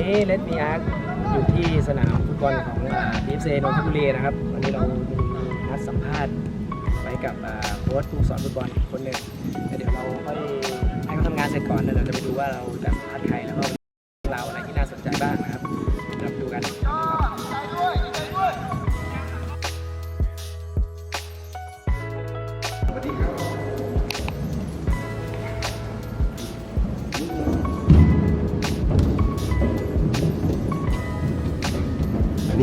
นี้เลดมีอาร์อยู่ที่สนามฟุตบอลของดีฟเซนนทบุรีนะครับ วันนี้เรามีนัดสัมภาษณ์ไว้กับโค้ชผู้สอนฟุตบอลคนหนึ่งแล้วเดี๋ยวเราค่อยให้เขาทำงานเสร็จก่อนแล้วเราจะไปดูว่าเราจะสัมภาษณ์ใครแล้วก็เรื่าอะไรที่น่าสนใจบ้าง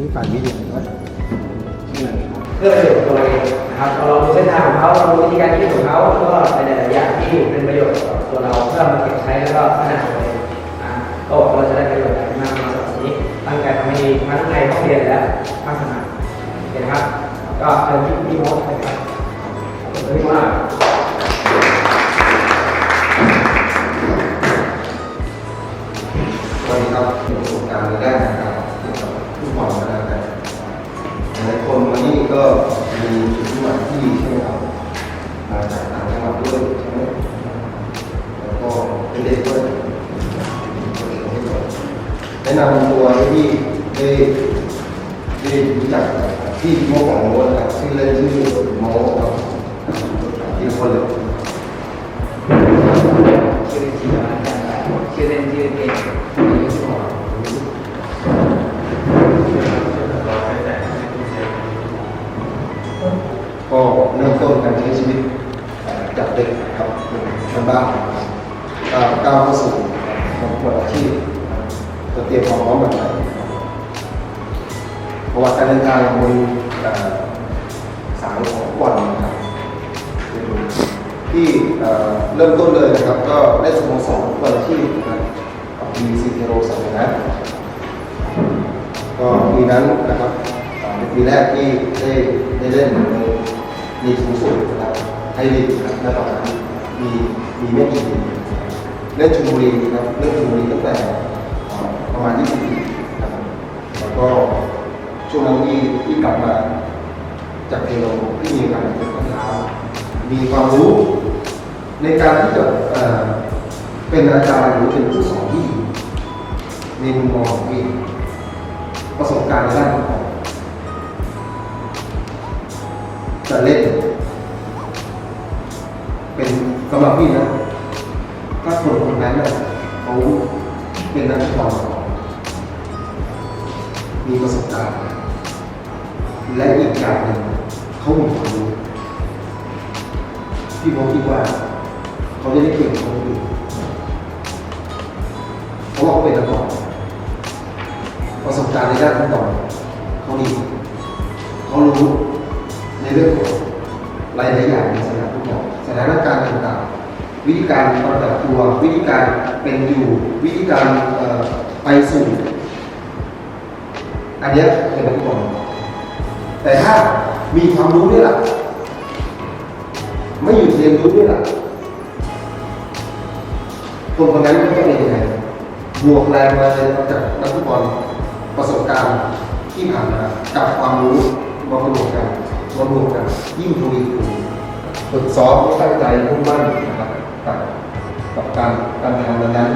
นี้ฝ่ายวิทยาครับเพื่อประโยชน์ของตัวเองนะครับเราลองดูเส้นทางของเขาเราดูวิธีการคิดของเขาแล้วก็ในหลายๆอย่างที่เป็นประโยชน์ต่อตัวเราเพื่อมาเก็บใช้แล้วก็พัฒนาตัวเองนะก็หวังว่าเราจะได้ประโยชน์จากมากในสัปดาห์นี้ตั้งใจทำให้ดีทั้งในห้องเรียนและภาคสนามโอเคนะครับ ก็เชิญพี่พี่มดนะครับขอบคุณมากสวัสดีครับมีประสบการณ์ในด้านการ เกี่ยวกับผู้บอลนะครับหลายคนวันนี้ก็มีจุดมุ่งหมายที่ใช่ไหมครับมาจากต่างจังหวัดด้วยใช่ไหมแล้วก็เด็กๆด้วยแนะนำตัวให้พี่ได้ได้รู้จักพี่โมของโมนะครับชื่อเล่นชื่อโมครับทีละคนเลยชื่อจริงอาจารย์ชื่อเล่นชื่อเก่ง ชาวบ้านก้าวก้าวเข้าสู่ความประกอาชีพจะเตรียมความพร้อมแบบไหนประวัติการเดินทางบนเอ่อสายของฟุตบอลนะครับที่เริ่มต้นเลยนะครับ ก็ได้สโมสรฟุตบอลอาชีพนะครับกับมีซีเทโรสังนะก็ปีนั้นนะครับอ่าเป็นปีแรกที่ได้ได้เล่นในลีกสูงสุดนะครับไทยลีกนะครับและต่อนนั้น มีมีไม่กี่เล่นชลบุรีนะครับเล่นชลบุรีตั้งแต่ประมาณ20ปีนะครับแล้วก็ช่วงนั้นที่ที่กลับมาจากเทโลที่มีการเป็นข้อเท้ามีความรู้ในการที่จะเป็นอาจารย์หรือเป็นผู้สอนที่ดีในมุมมองของพี่ประสบการณ์ในด้านของจะเล่น สำหรับพี่นะถ้าคนคนนั้นน่ะเขาเป็นนักตบอลมาก่อนมีประสบการณ์ และอีกอย่างหนึ่งเขามีความรู้พี่ผมคิดว่า เขาจะได้เก่งกว่าคนอื่นเพราะว่าเขาเป็นนักบอลประสบการณ์ในด้านฟุตบอลเขาดีเขารู้ในเรื่องของหลายๆอย่าง ถานการณ์ต่างๆวิธีการปฏิบัติตัว วิธีการเป็นอยู่ วิธีการไปสู่อันนี้เป็นนักฟุตบอลแต่ถ้ามีความรู้ด้วยล่ะ ไม่หยุดเรียนรู้ด้วยล่ะคนคนนั้นก็จะเป็นยังไงบวกแรงมาจากนักฟุตบอลประสบการณ์ที่ผ่านมากับความรู้มาบวกกันมารวมกันยิ่งทวีคูณ ฝึกซ้อมให้ตั้งใจมุ่งมั่นนะครับกับกับการการทำนั้น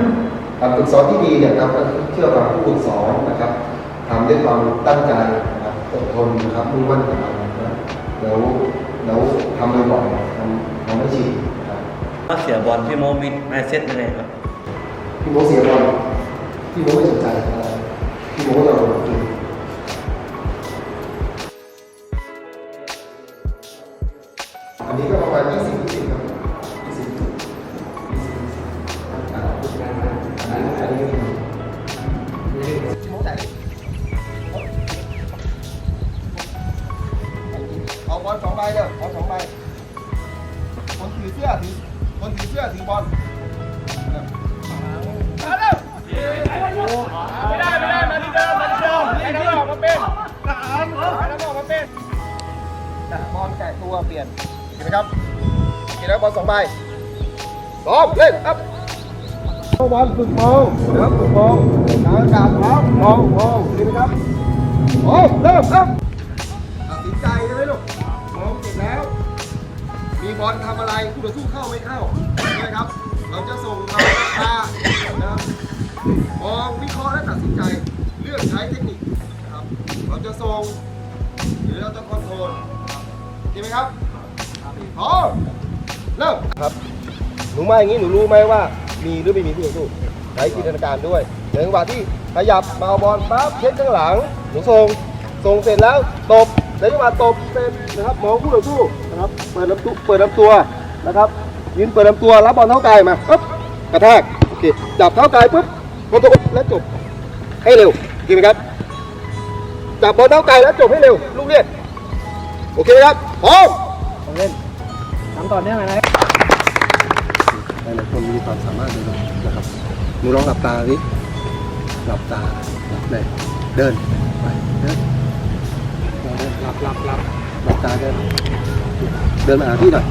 ๆการฝึกซ้อมที่ดีเนี่ยครับก็เชื่อฟังผู้ฝึกสอนนะครับทำด้วยความตั้งใจนะครับอดทนนะครับมุ่งมั่นกับมันนะแล้วแล้วทำบ่อยๆทำทำให้ชินนะครับก็เสียบอลพี่โมมีไมเซ็ตยังไงครับพี่โมเสียบอลพี่โมไม่สนใจอะไรพี่โมก็จะ องใบสองเล่นครับบอลฝึกมองนะครับฝึกมองทางอากาศพร้อมมองมองเห็นไหมครับโอ้เริ่มครับตัดสินใจใช่ไหมลูกมองเสร็จแล้ว มีบอลทำอะไรคู่ต่อสู้เข้าไม่เข้าใช่ไหมครับ เราจะส่งมาตานะครับมองวิเคราะห์และตัดสินใจ เลือกใช้เทคนิคนะครับ เราจะส่งหรือเราจะคอนโทรลดีไหมครับพร้อม เริ่มครับ หนูมาอย่างนี้หนูรู้ไหมว่า มีหรือไม่มีผู้ต่อสู้ใช้จินตนาการด้วยในจังหวะที่ขยับมาเอาบอลปั๊บเช็คข้างหลังหนูส่งส่งเสร็จแล้วตบในจังหวะตบเสร็จนะครับมองผู้ต่อสู้นะครับ เปิดลำตัวเปิดลำตัวนะครับยืนเปิดลำตัวรับบอลเท้ากายมาปึ๊บกระแทกโอเคจับเท้ากายปุ๊บกดตัวและจบให้เร็วโอเคไหมครับจับบอลเท้าไกลแล้วจบให้เร็วลูกเรียกโอเคไหมครับพร้อมเล่น ทำต่อเนื่องเลยนะหลายๆคนมีความสามารถเลยนะครับหนูลองหลับตาสิหลับตาหลับเลยเดินไปเดินลองเดินหลับหลับหลับหลับตาเดิน เดินมาหาพี่หน่อย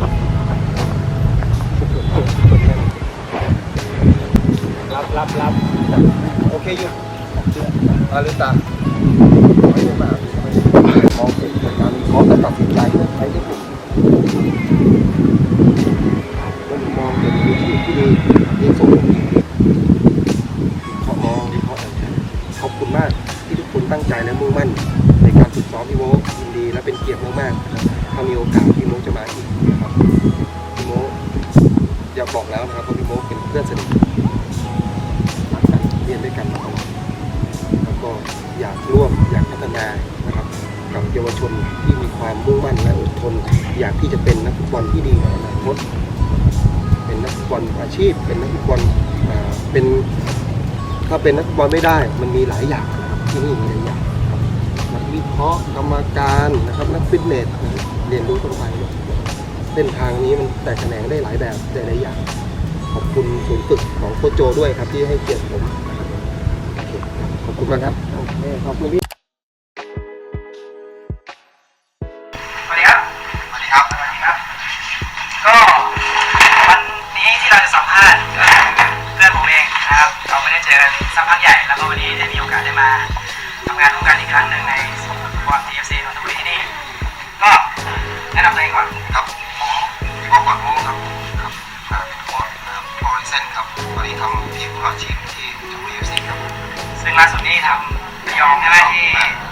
หลับหลับหลับโอเคหยุดมาลืมตาไม่ได้มามองเห็นการวิเคราะห์และตัดสินใจใช้เทคนิคก็ มองเป็นพื้นที่ที่ดีเรียนส่งขอมองขอขอบคุณมากที่ทุกคนตั้งใจและมุ่งมั่น ในการฝึกซ้อมพี่โมกยินดีและเป็นเกียรติมากๆถ้ามีโอกาสพี่โมกจะมาอีกนะครับพี่โมกอยากบอกแล้วนะครับว่าพี่โมกเป็นเพื่อนสนิทรักกันเรียนด้วยกันมาตลอดแล้วก็อยากร่วมอยากพัฒนานะครับ กับเยาวชนที่มีความมุ่งมั่นและอดทน อยากที่จะเป็นนักฟุตบอลที่ดีในอนาคตเป็นนักฟุตบอลอาชีพ เป็นนักฟุตบอลอ่าเป็นถ้าเป็นนักฟุตบอลไม่ได้ มันมีหลายอย่างนะครับที่นี่มีหลายอย่างครับนักวิเคราะห์กรรมการนะครับนักฟิตเนสเรียนรู้ต้องไปเส้นทางนี้มันแตกแขนงได้หลายแบบได้หลายอย่าง ขอบคุณศูนย์ฝึกของโคโจด้วยครับที่ให้เกียรติผมขอบคุณมากครับขอบคุณพี่ สุดนี้ทำระยองใช่ไหมที่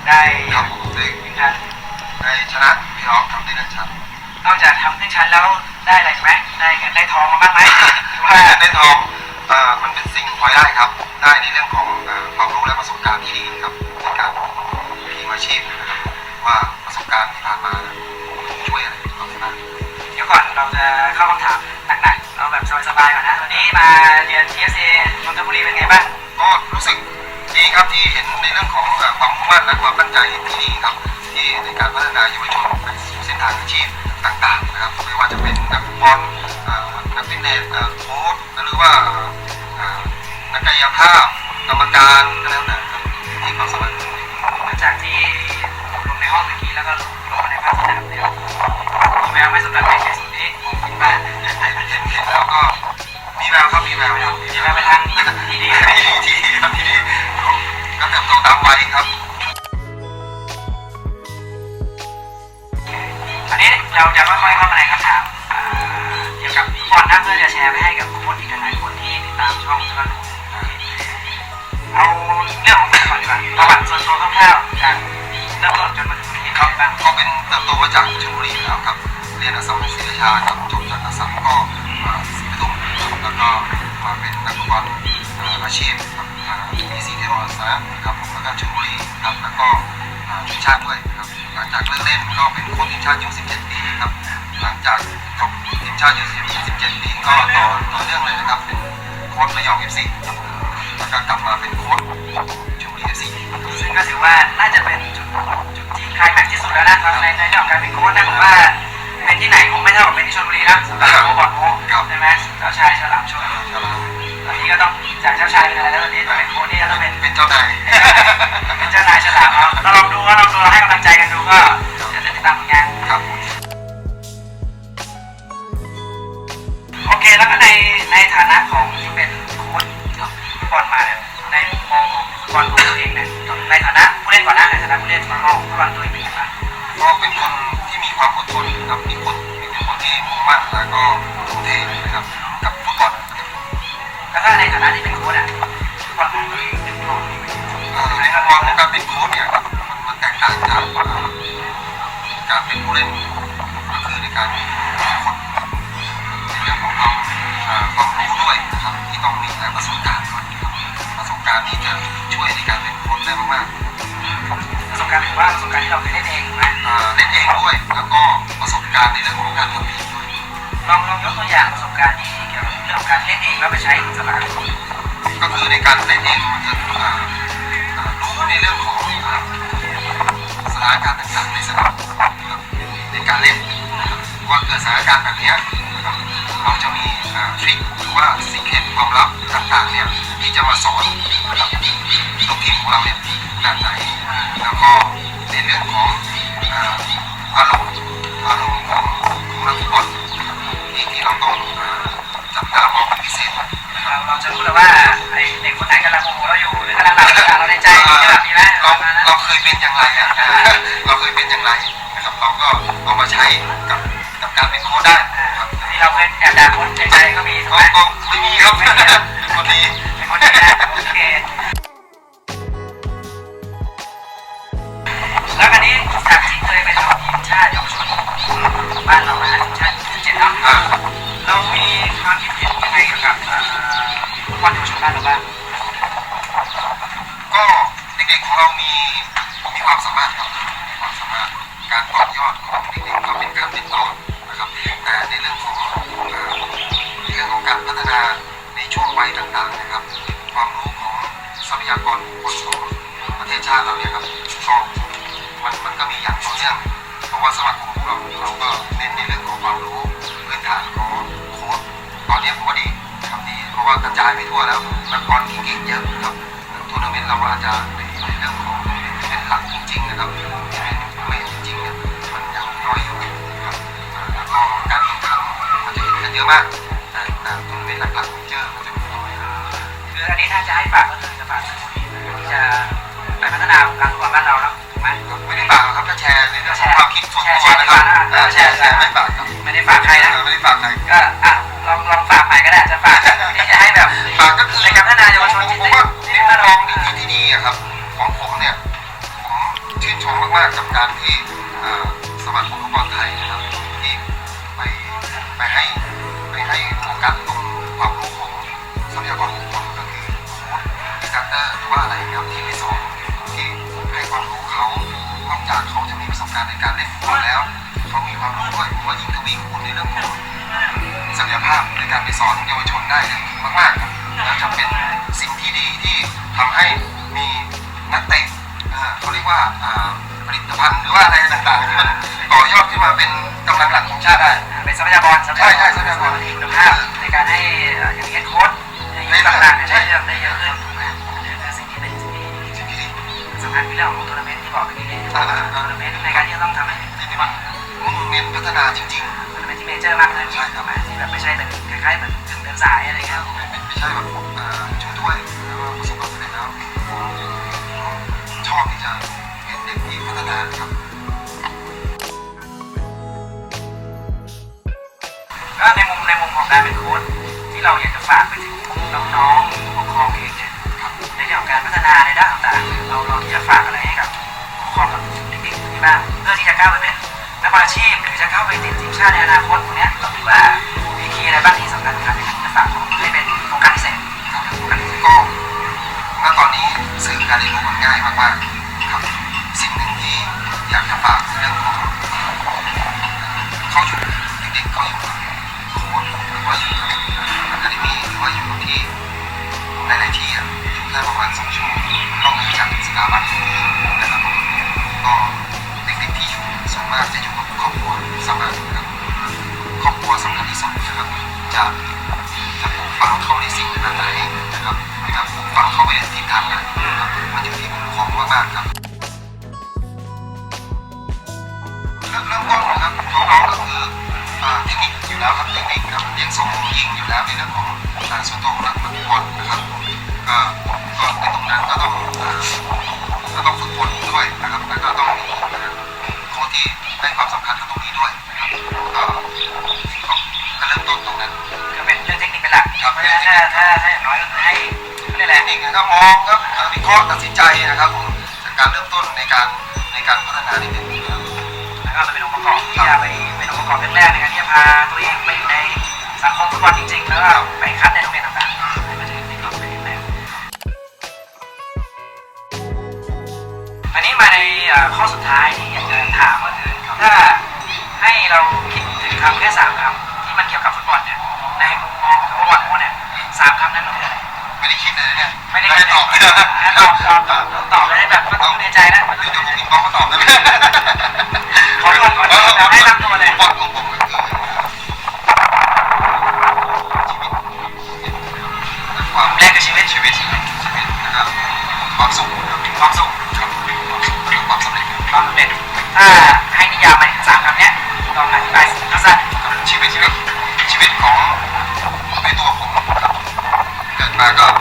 ได้ครับผมได้ขึ้นชั้นได้ชนะพี่น้องทำได้เล่นชั้นนอกจากทำขึ้นชั้นแล้วได้อะไรอีกไหมได้เงินได้ทองมาบ้างไหมหรือว่าว่าได้ทองอ่ามันเป็นสิ่งพลอยได้ครับ ได้ในเรื่องของอ่าความรู้และประสบการณ์ที่ดีครับในการทีมอาชีพนะครับว่าประสบการณ์ที่ผ่านมาช่วยอะไรเราได้บ้างเดี๋ยวก่อนเราจะเข้าคำถามหนักๆเอาแบบสบายๆก่อนนะวันนี้มาเรียน TSA นนทบุรีเป็นไงบ้างก็รู้สึก ดีครับที่เห็นในเรื่องของเอ่อความมุ่งมั่นและความตั้งใจที่ดีครับ ที่ในการพัฒนาเยาวชนไปสู่เส้นทางอาชีพต่างๆนะครับไม่ว่าจะเป็นนักฟุตบอลเอ่อนักฟิตเนสเอ่อโค้ชหรือว่าเอ่อนักกายภาพกรรมการก็แล้วแต่ครับที่ความสามารถของตัวเองหลังจากที่ลงในห้องเมื่อกี้แล้วก็ลงมาในภาคสนามแล้วมีแววไหม่สำหรับในเคสนี้ผมคิดว่าเห็นเห็นเห็นแล้วก็มีแววครับมีแววครับมีแววไปทางที่ดีที่ดีที่ดีครับที่ดี เติบโตตามวัยครับ อันนี้เราจะค่อยๆเข้ามาในคำถามเกี่ยวกับฟุตบอลนะเพื่อจะแชร์ไปให้กับคนอีกหลายๆคนที่ติดตามช่องแล้วก็ดูเอาเรื่องของผมก่อนดีกว่าประวัติส่วนตัวคร่าวๆจากเริ่มต้นจนมาถึงวันนี้ครับบ้างก็เป็นเติบโตมาจากชลบุรีแล้วครับ เรียนอัสสัมศรีราชาครับจบจากอัสสัมก็ศรีปทุมแล้วก็ มาเป็นนักฟุตบอลเอ่อาชีพครับอ่ามีสีเทวอนนะครับผมแล้วก็ชลบุรีครับแล้วก็อ่าทีมชาติด้วยครับหลังจากเลิกเล่นก็เป็นโค้ชทีมชาติอายุ17 ปีครับหลังจากจบทีมชาติอายุ17 ปีก็ต่อต่อเนื่องเลยนะครับเป็นโค้ชระยอง FC ครับแล้วก็กลับมาเป็นโค้ชชลบุรี FC ครับซึ่งก็ถือว่าน่าจะเป็นจุดจุดที่คลายแม็กที่สุดแล้วนะครับในในเรื่องของการเป็นโค้ชนะผมว่า เป็นที่ไหนคงไม่เท่ากับเป็นที่ชลบุรีนะสำหรับโค้ชบอลโค้ชใช่ไหมเจ้าชายฉลามชลตอนนี้ก็ต้องจากเจ้าชายเป็นอะไรแล้วตอนนี้เป็นโค้ชนี่ก็ต้องเป็นเป็นเจ้านายเป็นเจ้านายฉลามครับเราลองดูว่าลองดูเราให้กำลังใจกันดูก็เดี๋ยวจะติดตามผลงานครับผมโอเคแล้วก็ในในฐานะของที่เป็นโค้ชฟุตบอลมาเนี่ยในมุมมองของฟุตบอลของตัวเองเนี่ยในฐานะผู้เล่นก่อนหน้าในฐานะผู้เล่นมองฟุตบอลตัวเองเป็นยังไงบ้างก็เป็นคนที่มี ความอดทนนะครับมีคนมีคนที่มุ่งมั่นแล้วก็ทุ่มเทนะครับกับฟุตบอลแล้วก็ในฐานะที่เป็นโค้ชอะฟุตบอลมันค้ชในมุมมอของการเป็นโค้ชเนี่ยมันแตกต่างจากการเป็นผู้เล่นก็คือในการมีคนในเรื่องของความความรู้ด้วยนะครับที่ต้องมีและประสบการณ์ด้วยประสบการณ์ที่จะช่วยในการเป็นโค้ชได้มากๆ ประสบการณ์ถือว่าประสบการณ์ที่เราเคยเล่นเองถูกไหมอ่าเล่นเองด้วย แล้วก็ประสบการณ์ในเรื่องของการทำทีมด้วยลองลองยกตัวอย่างประสบการณ์ที่เกี่ยวกับเรื่องของการเล่นเองแล้วไปใช้ในสนามก็คือในการเล่นเองมันจะอ่าอ่ารู้ในเรื่องของอ่าสถานการณ์ต่างๆในสนามนะครับในการเล่นนะครับว่าเกิดสถานการณ์แบบเนี้ยนะครับเราจะมีอ่าทริคหรือว่าสิ่งเห็นความลับต่างๆเนี่ยที่จะมาสอนนะครับลูกทีมของเราเนี่ย เราต้องอ่าจับตามองเป็นพิเศษเราเราจะรู้เลยว่าไอ้เด็กคนไหนกำลังโมโหเราอยู่หรือกำลังด่าเราในใจจะแบบนี้ไหมเราประมาณนั้นเราเคยเป็นอย่างไรอะเราเคยเป็นอย่างไรนะครับเราก็เอามาใช้กับกับการเป็นโค้ชได้นะครับที่เราเคยแอบด่าคนในใจก็มีถูกก็ไหมก็ไม่มีครับเป็นคนดีเป็นคนดีนะโอเค บ้านเรานะทีมชาติเจ็ดเนาะเรามีความคิดเห็นยังไงเกี่ยวกับเอ่อฟุตบอลเยาวชนบ้านเราบ้างก็เด็กๆของเรามีมีความสามารถครับมีความสามารถการต่อยอดของเด็กๆก็เป็นการเป็นต่อนะครับแต่ในเรื่องของในเรื่องของการพัฒนาในช่วงวัยต่างๆนะครับ ความรู้ของทรัพยากรบุคคลของประเทศชาติเราเนี่ยครับก็มันมันก็มีอย่างต่อเนื่อง ราะว่าสมาคมของเราเราก็เน้นในเรื่องของความรู้พื้นฐานของโค้ชตอนนี้ผมว่าดีนะครับดีเพราะว่ากระจายไปทั่วแล้วนักบอลเก่งๆเยอะครับทัวร์นาเมนต์เราอาจจะในเรื่องของเป็นหลักจริงๆนะครับที่เป็นเมนจริงๆเนี่ยมันยังน้อยอยู่ครับแล้วก็การแข่งขันมันจะเห็นกันเยอะมากแต่แต่ทัวร์นาเมนต์หลักๆเจอมันจะมีน้อยคืออันนี้ถ้าจะให้ฝากก็คือจะฝากสโมสรที่จะไปพัฒนาหลังฟุตบอลบ้านเราแล้วถูกไหมไม่ได้ฝากครับ แชร์ในเรื่องของความคิดส่วนตัวนะครับแชร์แชร์ไม่ฝากครับไม่ได้ฝากใครนะไม่ได้ฝากใครก็อะลองลองฝากใหม่ก็ได้จะฝากที่จะให้แบบฝากก็คือในการพัฒนาเยาวชนผมที่ผมว่าในมุมมองที่ที่ดีอะครับของผมเนี่ยผมชื่นชมมากๆกับการที่อ่อสมาคมฟุตบอลไทย วามรู้ด้วยผมว่ายิ่งทวีคูณในเรื่องของศักยภาพในการไปสอนเยาวชนได้มากๆครับแล้วจะเป็นสิ่งที่ดีที่ทำให้มีนักเตะเอ่อเขาเรียกว่าอ่าผลิตภัณฑ์หรือว่าอะไรต่างๆที่มันต่อยอดขึ้นมาเป็นกำลังหลักของชาติได้เป็นทรัพยากรทรัพยากรใช่ใช่ทรัพยากรที่คุณภาพในการให้เอ่ออย่างเฮดโค้ชในต่างๆได้เยอะได้เยอะขึ้นถูกไหมคือสิ่งที่เป็นสิ่งที่สิ่งที่ดีสำคัญคือเรื่องของทัวร์นาเมนต์ที่บอกเมื่อกี้นี้ทัวร์นาเมนต์ในการที่จะต้องทำให้ที่มัน เน้นพัฒนาจริงทัวร์นาเมนต์ที่เมเจอร์มากขึ้นใช่ไหมที่แบบไม่ใช่เป็นคล้ายๆเหมือนถึงเดินสายอะไรเงี้ยๆไม่ไม่ใช่แบบอ่าช่วยถ้วยหรือว่าประสบความสำเร็จแล้วผมชอบที่จะเห็นเด็กที่พัฒนาครับก็ในมุมในมุมของการเป็นโค้ชที่เราอยากจะฝากไปถึงน้องๆผู้ปกครองเองเนี่ยครับในเรื่องของการพัฒนาในด้านต่างๆเราเราที่จะฝากอะไรให้กับผู้ปกครองกับเด็กๆที่บ้างเพื่อที่จะก้าวไปเป็น นักบอาชีพหรือจะเข้าไปติดทีมชาติในอนาคตตรงนี้ยหรือว่ามีคีย์อะไรบ้างที่สำคัญครับในการที่จะฝากของให้เป็นโฟกัสพิเศษครับโฟกัสพิเศษก็ณตอนนี้สื่อการเรียนรู้มันง่ายมากๆครับสิ่งหนึ่งที่อยากจะฝากเรื่องของเขาอยู่เด็กๆเขาอยู่โค้ชหรือว่าอยู่อะคาเดมี่หรือว่าอยู่ที่หลายๆที่อะอยู่แค่ประมาณสองชั่วโมงนอกเหนือจากสถาบันนะครับก็เด็กๆที่อยู่ส่วนมากจะอยู่ ครอบครัวสามารถนะครับครอบครัวสำคัญที่สุดนะครับจะจะปลูกฝังเขาในสิ่งนั้นไหนนะครับจะปลูกฝังเขาไปในทิศทางไหนนะครับมันอยู่ที่ผู้ปกครองมากๆครับเริ่มเริ่มต้นนะครับของน้องก็คือเทคนิคอยู่แล้วครับเทคนิคครับเรียนส่งยิงอยู่แล้วในเรื่องของการส่วนตัวของนักบอลนะครับก็ก็ในตรงนั้นก็ต้องก็ต้องฝึกฝนด้วย ก็ก็ก็เริ่มต้นตรงนั้นก็เป็นเรื่องเทคนิคเป็นหลักครับเพราะฉะนั้นถ้าถ้าถ้าอย่างน้อยก็คือให้ไม่ได้แหเทละคนิคนะครับมองครับอ่าวิเคราะห์ตัดสินใจนะครับผมจากการเริ่มต้นในการในการพัฒนาเด็กๆนะครับแล้วก็ก็เลยเป็นองค์ประกอบที่จะไปเป็นองค์ประกอบแรกๆในการที่จะพาตัวเองไปอยู่ในสังคมฟุตบอลจริงๆ แล้วก็ไปคัดในโรงเรียนต่างๆไปถึงในกลุ่มเป็นแรกอันนี้มาในเอ่อข้อสุดท้ายที่อยากจะถามก็คือถ้า ให้เราคิดถึงคำแค่สามคำที่มันเกี่ยวกับฟุตบอลเนี่ยในมุมมองของฟุตบอลโค้ชเนี่ยสามคำนั้นมันคืออะไรไม่ได้คิดเลยเนี่ยไม่ได้คิดตอบเลยนะตอบตอบตอบตอบเลยแบบมันต้องอยู่ในใจนะเดี๋ยวผมอินบ็อกซ์มาตอบได้ไหมขอโทษขอโทษให้นำตัวเลยบอลของผมก็คือความแรกคือชีวิตชีวิตชีวิตชีวิตนะครับความสุขครับความสุขครับความสุขแล้วก็ความสำเร็จครับความสำเร็จถ้า ชีวิตชีวิตชีวิตของในตัวผมครับเกิดมาก็